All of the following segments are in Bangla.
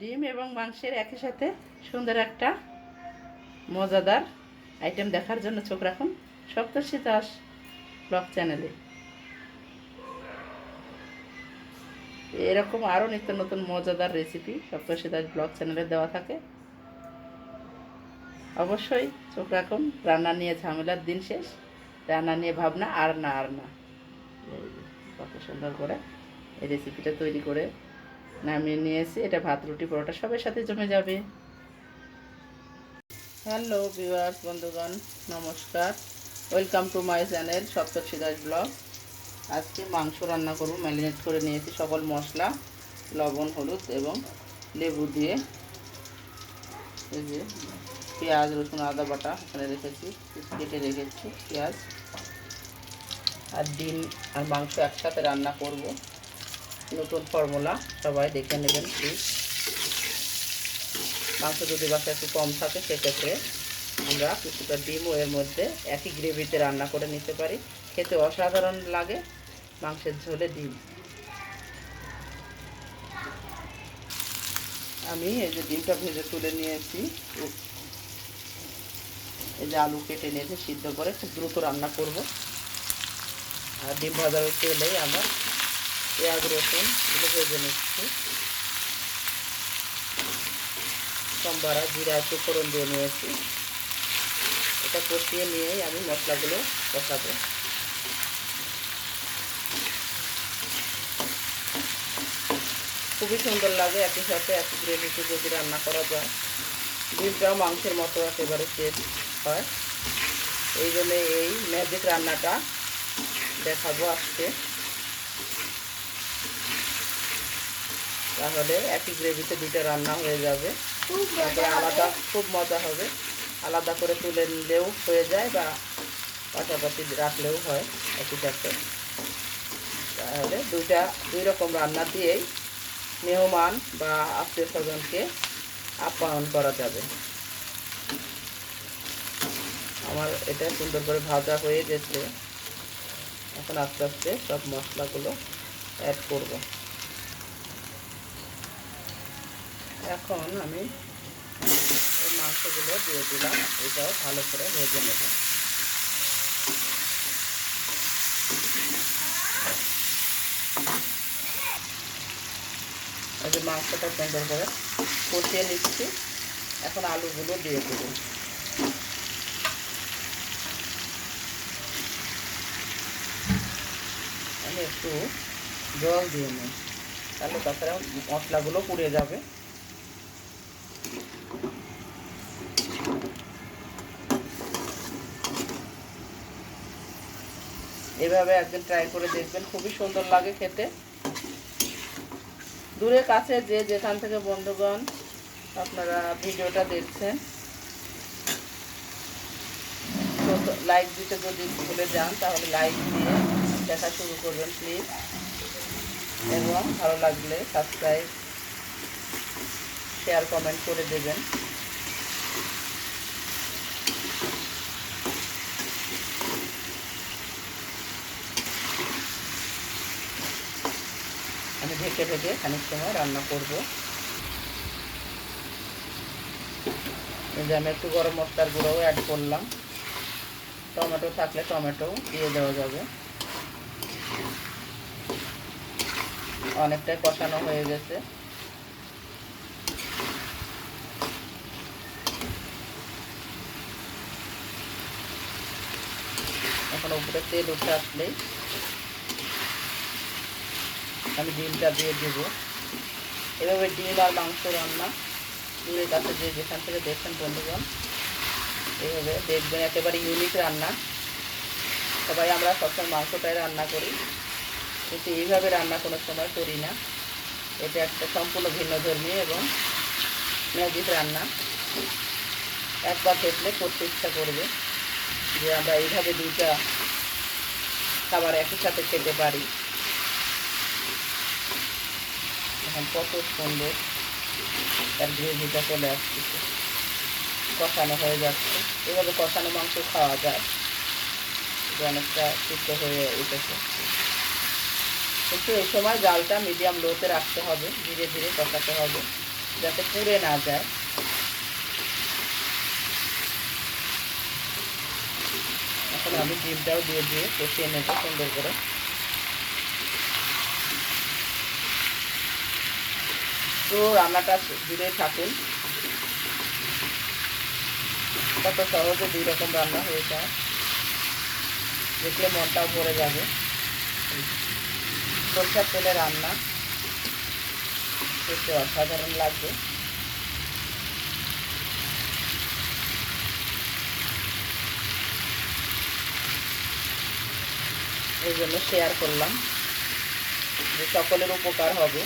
ডিম এবং মাংসের একই সাথে সুন্দর একটা মজাদার আইটেম দেখার জন্য চোখ রাখুন। সপ্তর্ষি দাস ব্লগ চ্যানেলে। এরকম আরও নিত্য নতুন মজাদার রেসিপি সপ্তর্ষি দাস ব্লগ চ্যানেলে দেওয়া থাকে। অবশ্যই চোখ রাখুন রান্না নিয়ে ঝামেলার দিন শেষ রান্না নিয়ে ভাবনা আর না আর না। কত সুন্দর করে এই রেসিপিটা তৈরি করে নামিয়ে নিয়েছি এটা ভাত, রুটি, পরোটা সবের সাথে জমে যাবে। হ্যালো ভিউয়ার্স বন্ধুগণ, নমস্কার। Welcome to my channel Saptarshi Das blog. আজকে মাংস রান্না করব, ম্যারিনেট করে নিয়েছি সকল মশলা, লবণ, হলুদ এবং লেবু দিয়ে। এই যে পেঁয়াজ, রসুন, আদা বাটা এখানে রেখেছি, কেটে রেখেছি পেঁয়াজ আর ডিম আর মাংস একসাথে রান্না করব। নতুন ফর্মুলা সবাই দেখে নেবেন প্লিজ মাংস যদি বাসা একটু কম থাকে, সেক্ষেত্রে আমরা কিছুটা ডিমও এর মধ্যে একই গ্রেভিতে রান্না করে নিতে পারি। খেতে অসাধারণ লাগে মাংসের ঝোলে ডিম। আমি এই যে ডিমটা ভেজে তুলে নিয়েছি, এই যে আলু কেটে নিয়েছি, সিদ্ধ করে খুব দ্রুত রান্না করব। আর ডিম ভাজার তেলেই আমরা পেঁয়াজ রসুন এগুলো ভেজে নিচ্ছি সম্বারা, জিরা, একটু ফোড়ন দিয়ে নিয়েছি। এটা কষিয়ে নিয়েই আমি মশলাগুলো কষাবো। খুবই সুন্দর লাগে, একই সাথে একই গ্রেভিতে যদি রান্না করা যায়। ডিমটাও মাংসের মতো একেবারে টেস্ট হয়। এই জন্য এই ম্যাজিক রান্নাটা দেখাবো আজকে। তাহলে একই গ্রেভিতে দুইটা রান্না হয়ে যাবে। তারপরে আলাদা খুব মজা হবে। আলাদা করে তুলে নিলেও হয়ে যায় বা পাশাপাশি রাখলেও হয় একই সাথে। তাহলে দুইটা দুই রকম রান্না দিয়েই মেহমান বা আত্মীয় স্বজনকে আপ্যায়ন করা যাবে। আমার এটা সুন্দর করে ভাজা হয়ে গেছে। এখন আস্তে আস্তে সব মশলাগুলো অ্যাড করব। এখন আমি এই মাংসগুলো দিয়ে দিলাম। এটাও ভালো করে ভেজে নেব। যে মাংসটা সুন্দর করে কষিয়ে নিচ্ছি। এখন আলুগুলো দিয়ে দেবো। আমি একটু জল দিয়ে নিই। তাহলে তাছাড়া মশলাগুলো পুড়ে যাবে। এভাবে একদিন ট্রাই করে দেখবেন। খুবই সুন্দর লাগে খেতে। দূরে কাছে যে যেখান থেকে বন্ধুগণ আপনারা ভিডিওটা দেখছেন লাইক দিতে যদি ভুলে যান, তাহলে লাইক দিয়ে দেখা শুরু করবেন প্লিজ এবং ভালো লাগলে সাবস্ক্রাইব শেয়ার কমেন্ট করে দেবেন আমি ঢেকে ঢেকে খানিক সময় রান্না করব। যে আমি একটু গরম মশলার গুঁড়োও অ্যাড করলাম। টমেটো থাকলে টমেটো দিয়ে দেওয়া যাবে। অনেকটাই কষানো হয়ে গেছে। এখন উপরে তেল উঠে আসলেই আমি ডিমটা দিয়ে দেব। এভাবে ডিম আর মাংস রান্না দূরের কাছে যে যেখান থেকে দেখছেন বন্ধুগণ এইভাবে দেখবেন একেবারে ইউনিক রান্না। সবাই আমরা সবসময় মাংসটাই রান্না করি, কিন্তু এইভাবে রান্না কোনো সময় করি না। এটা একটা সম্পূর্ণ ভিন্ন ধর্মী এবং ম্যাজিক রান্না। একবার দেখলে করতে ইচ্ছা করবে যে আমরা এইভাবে দুইটা খাবার একই সাথে খেতে পারি। এখন কত সুন্দর তার গ্রেভিটা চলে আসছে কষানো হয়ে যাচ্ছে। এভাবে কষানো মাংস খাওয়া যায়। অনেকটা সুস্থ হয়ে উঠেছে কিন্তু এই সময় জালটা মিডিয়াম লোতে রাখতে হবে। ধীরে ধীরে কষাতে হবে। যাতে পুড়ে না যায়। এখন আমি ডিমটাও দিয়ে দিয়ে কষিয়ে নেব সুন্দর করে। তো রান্নাটা জুড়ে থাকুন। কত সহজে দুই রকম রান্না হয়ে যায়। দেখলে মনটাও ভরে যাবে। সরষার তেলে রান্না। খেতে অসাধারণ লাগবে এই জন্য শেয়ার করলাম যে সকলের উপকার হবে।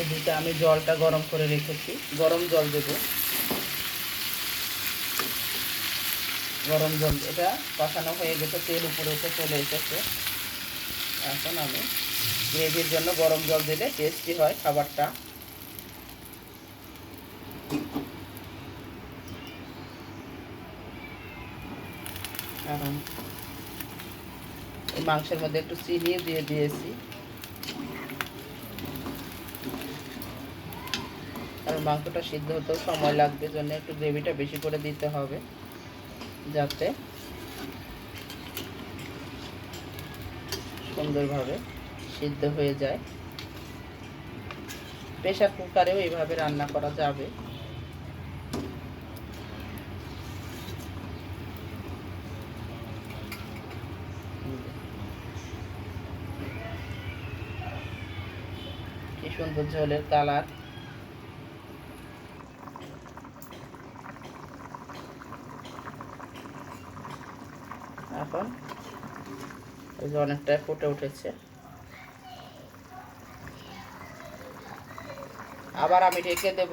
এদিকে আমি জলটা গরম করে রেখেছি। গরম জল দেব। গরম জল, এটা কষানো হয়ে গেছে, তেল উপরে উঠে চলে এসেছে। এখন আমি গ্রেভির জন্য গরম জল দিলে টেস্টি হয় খাবারটা। কারণ মাংসের মধ্যে একটু চিনি দিয়ে দিয়েছি। কারণ মাংসটা সিদ্ধ হতেও সময় লাগবে, জন্য একটু গ্রেভিটা বেশি করে দিতে হবে যাতে সুন্দরভাবে সিদ্ধ হয়ে যায়। প্রেশার কুকারেও এইভাবে রান্না করা যাবে। কি সুন্দর ঝোলের কালার এখন এই যে অনেকটাই ফুটে উঠেছে। আবার আমি ঢেকে দেব।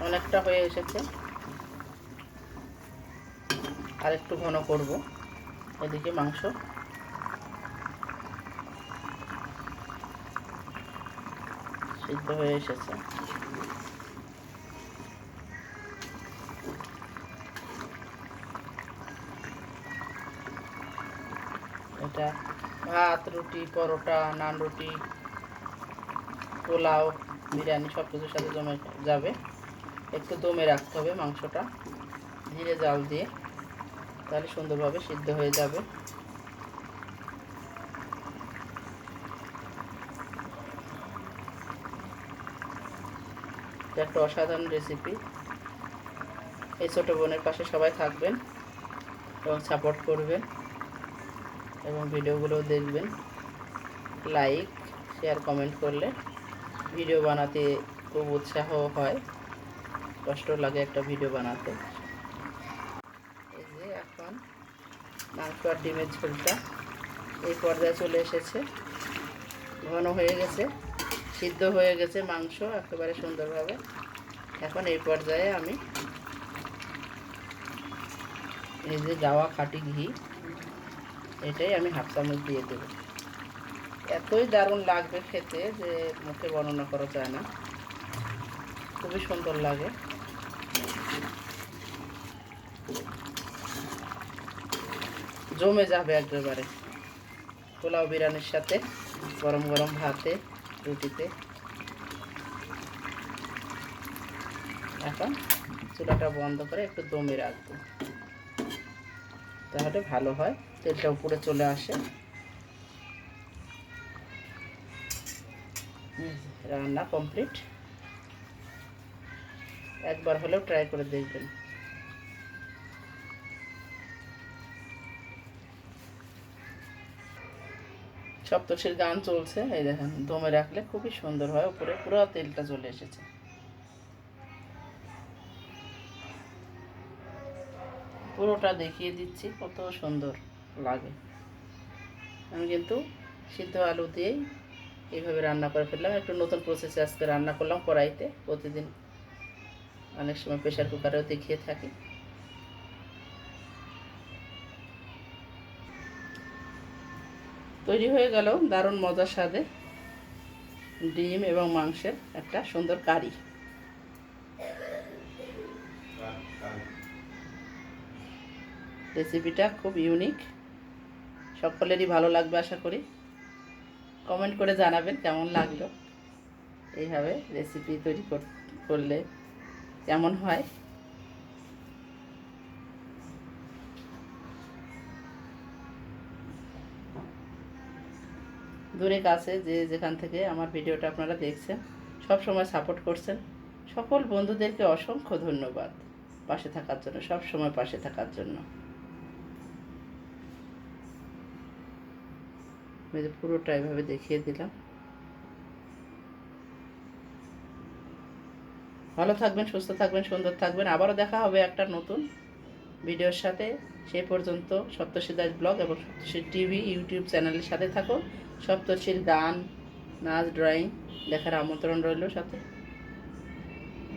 অনেকটা হয়ে এসেছে। আর একটু ঘন করব। এদিকে মাংস। সিদ্ধ হয়ে এসেছে। এটা। ভাত, রুটি, পরোটা, নান রুটি, পোলাও, বিরিয়ানি সব কিছুর সাথে জমে যাবে। একটু দমে রাখতে হবে মাংসটা। ধীরে জাল দিয়ে তাহলে সুন্দরভাবে সিদ্ধ হয়ে যাবে। একটা অসাধারণ রেসিপি এই ছোটো বোনের পাশে সবাই থাকবেন এবং সাপোর্ট করবেন। এবং ভিডিওগুলো দেখবেন। লাইক শেয়ার কমেন্ট করলে ভিডিও বানাতে খুব উৎসাহ হয়। কষ্ট লাগে একটা ভিডিও বানাতে। এই যে এখন মাংস আর ডিমের ঝোলটা এই পর্যায়ে চলে এসেছে। ঘন হয়ে গেছে, সিদ্ধ হয়ে গেছে মাংস একেবারে সুন্দরভাবে। এখন এই পর্যায়ে আমি এই যে গাওয়া খাঁটি ঘি এটাই আমি হাফ চামচ দিয়ে দেবো। এতই দারুণ লাগবে খেতে যে মুখে বর্ণনা করা যায় না। খুবই সুন্দর লাগে। জমে যাবে একেবারে। পোলাও বিরিয়ানির সাথে, গরম গরম ভাতে, রুটিতে। এখন চুলাটা বন্ধ করে একটু দমে রাখব। তাহলে ভালো হয়। তেলটা উপরে চলে আসে। রান্না কমপ্লিট। একবার হলেও ট্রাই করে দেখবেন। সপ্তশীর গান চলছে, এই দেখেন, দমে রাখলে খুবই সুন্দর হয়, উপরে পুরো তেলটা চলে এসেছে। পুরোটা দেখিয়ে দিচ্ছি, কত সুন্দর। লাগে। আমি কিন্তু সিদ্ধ আলু দিয়েই এইভাবে রান্না করে ফেললাম। একটু নতুন প্রসেসে আজকে রান্না করলাম কড়াইতে। প্রতিদিন অনেক সময় প্রেশার কুকারেও দেখিয়ে থাকি। তৈরি হয়ে গেল দারুণ মজার স্বাদে ডিম এবং মাংসের একটা সুন্দর কারি। রেসিপিটা খুব ইউনিক সকলেরই ভালো লাগবে আশা করি। কমেন্ট করে জানাবেন কেমন লাগল। এইভাবে রেসিপি তৈরি কর- করলে কেমন হয়। দূরে কাছে যে যেখান থেকে আমার ভিডিওটা আপনারা দেখছেন, সব সময় সাপোর্ট করছেন। সকল বন্ধুদেরকে অসংখ্য ধন্যবাদ পাশে থাকার জন্য, সব সময় পাশে থাকার জন্য। আমি পুরোটা এভাবে দেখিয়ে দিলাম। ভালো থাকবেন, সুস্থ থাকবেন, সুন্দর থাকবেন। আবারও দেখা হবে একটা নতুন ভিডিওর সাথে। সেই পর্যন্ত সপ্তর্ষি দাস ব্লগ এবং সপ্তর্ষি টিভি ইউটিউব চ্যানেলের সাথে থাকো সপ্তর্ষির গান, নাচ, ড্রয়িং দেখার আমন্ত্রণ রইল সাথে।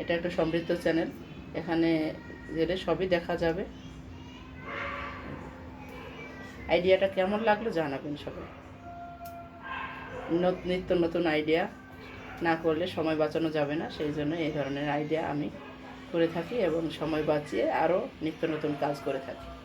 এটা একটা সমৃদ্ধ চ্যানেল। এখানে গেলে সবই দেখা যাবে। আইডিয়াটা কেমন লাগল জানাবেন সবাই। নিত্য নতুন আইডিয়া না করলে সময় বাঁচানো যাবে না। সেই জন্য এই ধরনের আইডিয়া আমি করে থাকি এবং সময় বাঁচিয়ে আরও নিত্য নতুন কাজ করে থাকি।